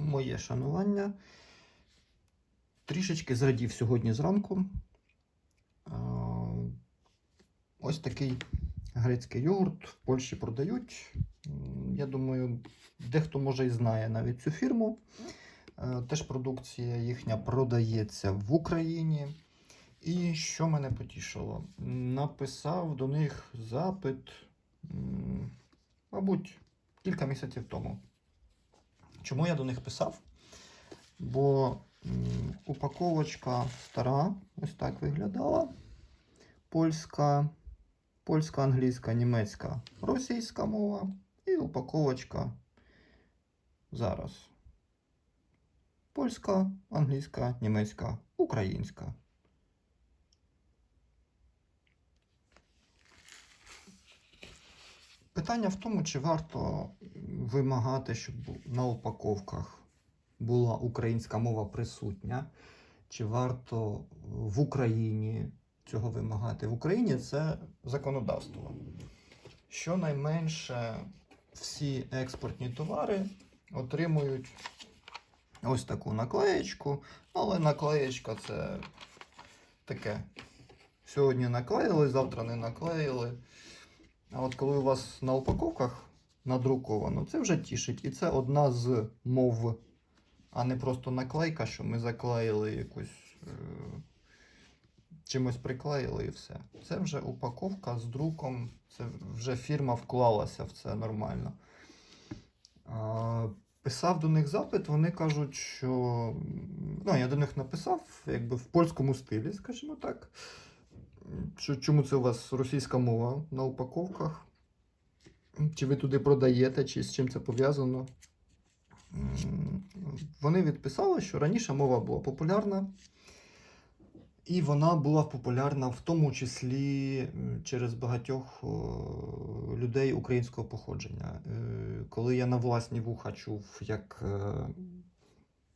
моє шанування. Трішечки зрадів сьогодні зранку. Ось такий грецький йогурт в Польщі продають. Я думаю, дехто може і знає навіть цю фірму. Е, Теж продукція їхня продається в Україні. І що мене потішило? Написав до них запит, мабуть, кілька місяців тому. Чому я до них писав? Бо упаковочка стара, ось так виглядала. Польська, польська, англійська, німецька, російська мова. І упаковочка зараз. Польська, англійська, німецька, українська. Питання в тому, чи варто вимагати, щоб на упаковках була українська мова присутня, чи варто в Україні цього вимагати. В Україні це законодавство. Щонайменше всі експортні товари отримують ось таку наклеєчку, але наклеєчка це таке. Сьогодні наклеїли, завтра не наклеїли. А от коли у вас на упаковках надруковано, це вже тішить. І це одна з мов, а не просто наклейка, що ми заклеїли якусь. Е- чимось приклеїли і все. Це вже упаковка з друком, це вже фірма вклалася в це нормально. Писав до них запит, вони кажуть, що. Ну, я до них написав, якби в польському стилі, скажімо так. Чому це у вас російська мова на упаковках? Чи ви туди продаєте, чи з чим це пов'язано? Вони відписали, що раніше мова була популярна. І вона була популярна в тому числі через багатьох людей українського походження. Е, Коли я на власні вуха чув, як е,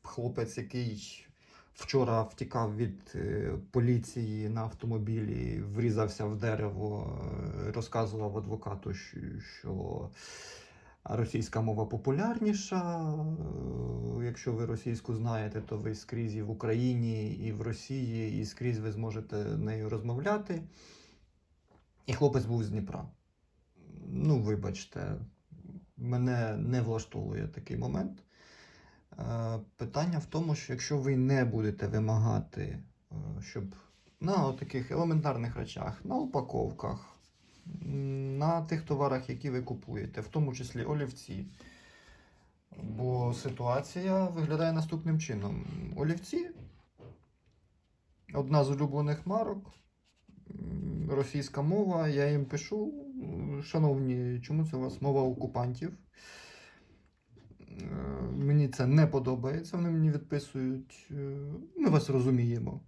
хлопець, який вчора втікав від е, поліції на автомобілі, врізався в дерево, е, розказував адвокату, що російська мова популярніша. Е, Якщо ви російську знаєте, то ви скрізь і в Україні, і в Росії, і скрізь ви зможете нею розмовляти. І хлопець був з Дніпра. Ну, вибачте, мене не влаштовує такий момент. Питання в тому, що якщо ви не будете вимагати, е, щоб на таких елементарних речах, на упаковках, на тих товарах, які ви купуєте, в тому числі олівці. Бо ситуація виглядає наступним чином: олівці одна з улюблених марок, російська мова. Я їм пишу, шановні, чому це у вас мова окупантів? Це не подобається, вони мені відписують. е, Ми вас розуміємо.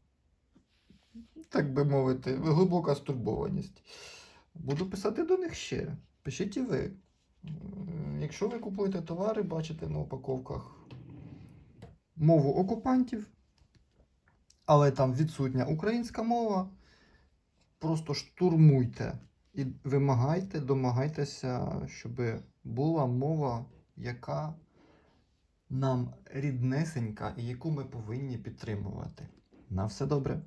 Так би мовити, глибока стурбованість. Буду писати до них ще. Пишіть і ви. Е, Якщо ви купуєте товари, бачите на упаковках мову окупантів, але там відсутня українська мова, просто штурмуйте і вимагайте, домагайтеся, щоб була мова, яка нам ріднесенька і яку ми повинні підтримувати. На все добре.